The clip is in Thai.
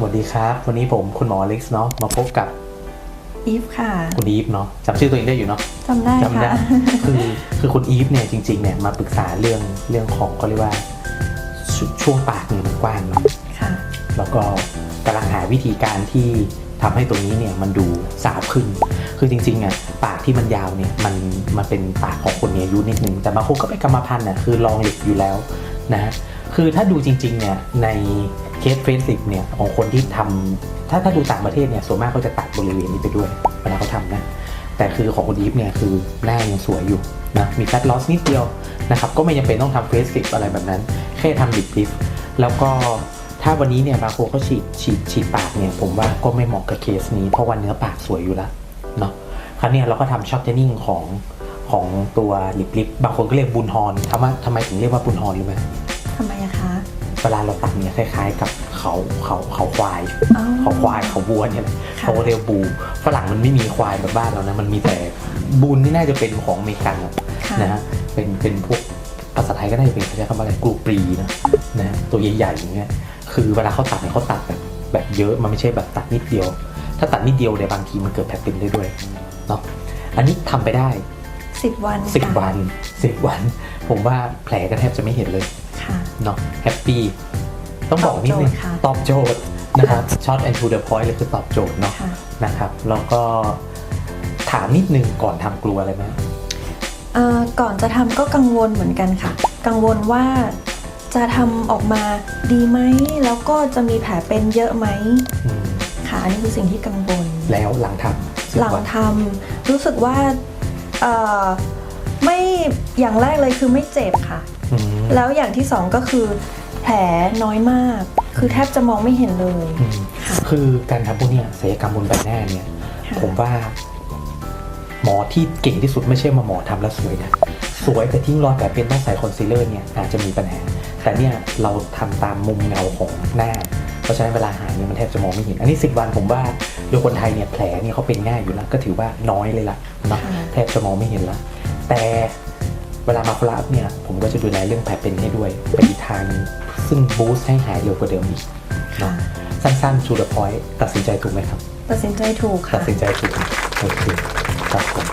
สวัสดีครับ วันนี้ผมคุณหมออเล็กซ์เนาะมาพบกับอีฟค่ะ คุณอีฟเนาะจำชื่อตัวเองได้อยู่เนาะจำได้จำได้ค่ะคือคือคุณอีฟเนี่ยจริงๆเนี่ยมาปรึกษาเรื่องเรื่องของเขาเรียกว่าชช่วงปากเนี่ยมันกว้างเนาะค่ะ แล้วก็กำลังหาวิธีการที่ทำให้ตรงนี้เนี่ยมันดูสาบขึ้น คือจริงๆอะปากที่มันยาวเนี่ยมันมันเป็นปากของคนมีอายุนิดนึง แต่บางคนก็เป็นกรรมพันธุ์อะคือลองเหล็กอยู่แล้วนะ คือถ้าดูจริงๆเนี่ยใน เคสเฟสิกเนี่ยของคนที่ทำถ้าถ้าดูต่างประเทศเนี่ยส่วนมากเขาจะตัดบริเวณนี้ไปด้วยเวลาเขาทำนะ แต่คือของคุณอีฟเนี่ยคือหน้ายังสวยอยู่นะมีแฟตลอสนิดเดียวนะครับก็ไม่จำเป็นต้องทำเฟสสิกอะไรแบบนั้น แค่ทำดิบลิฟแล้วก็ถ้าวันนี้เนี่ยบางคนเขาฉีดฉีดฉีดปากเนี่ยผมว่าก็ไม่เหมาะกับเคสนี้ เพราะว่าเนื้อปากสวยอยู่แล้วเนาะคราวนี้เราก็ทำช็อตเทนนิ่งของของตัวลิปลิฟบางคนก็เรียกบุญฮอนทำไมทำไมถึงเรียกว่าบุญฮอนรู้ไหมทำไมอะคะ เวลาเราตัดเนี่ยคล้ายๆ กับเขาเขาเขาควายอ๋อเขาควายเขาวัวเนี่ยแหละค่ะเขาเรียกบูฝรั่งมันไม่มีควายแบบบ้านเรานะมันมีแต่บูนนี่น่าจะเป็นของอเมริกันอะค่ะนะฮะเป็นเป็นพวกภาษาไทยก็น่าจะเป็นเขาใช้คำว่าอะไรกรูปรีนะนะตัวใหญ่ๆอย่างเงี้ยคือเวลาเขาตัดเนี่ยเขาตัดแบบแบบเยอะมันไม่ใช่แบบตัดนิดเดียว ถ้าตัดนิดเดียวเนี่ยบางทีมันเกิดแผลเป็นได้ด้วยเนาะอันนี้ทำไปได้สิบวันสิบค่ะวันสิบวัน ผมว่าแผลก็แทบจะไม่เห็นเลยค่ะ เนาะแฮปปี้ต้องบอกนิดนึงตอบโจทย์ค่ะตอบโจทย์นะครับช็อตแอนทูเดอะพอยต์เลยคือตอบโจทย์เนาะค่ะนะครับแล้วก็ถามนิดนึงก่อนทำกลัวอะไรไหมเอ่อก่อนจะทำก็กังวลเหมือนกันค่ะ กังวลว่าจะทำออกมาดีไหมแล้วก็จะมีแผลเป็นเยอะไหมอืมค่ะอันนี้คือสิ่งที่กังวลแล้วหลังทำสิบหลังวันทำรู้สึกว่าเอ่อไม่อย่างแรกเลยคือไม่เจ็บค่ะอืม แล้วอย่างที่สองก็คือแผลน้อยมาก คือแทบจะมองไม่เห็นเลยอืมค่ะคือการทำพวกเนี้ยศัลยกรรมบนใบหน้าเนี่ยค่ะผมว่า หมอที่เก่งที่สุดไม่ใช่มาหมอทำแล้วสวยนะสวยแต่ทิ้งรอยแผลเป็นต้องใส่คอนซีลเลอร์เนี่ยอาจจะมีปัญหา แต่เนี่ยเราทำตามมุมเงาของหน้า เพราะฉะนั้นเวลาหายเนี่ยมันแทบจะมองไม่เห็น อันนี้สิบวันผมว่าโดยคนไทยเนี่ยแผลเนี่ยเขาเป็นง่ายอยู่แล้วก็ถือว่าน้อยเลยล่ะเนาะค่ะแทบจะมองไม่เห็นละแต่ เวลามาฟลอัพเนี่ย ผมก็จะดูแลเรื่องแผลเป็นให้ด้วยเป็นอีกทางหนึ่งซึ่งบูสต์ให้หายเร็วกว่าเดิมอีกค่ะสั้นๆ to the point ตัดสินใจถูกไหมครับ ตัดสินใจถูกตัค่ะดสินใจถูกโอเคครับผม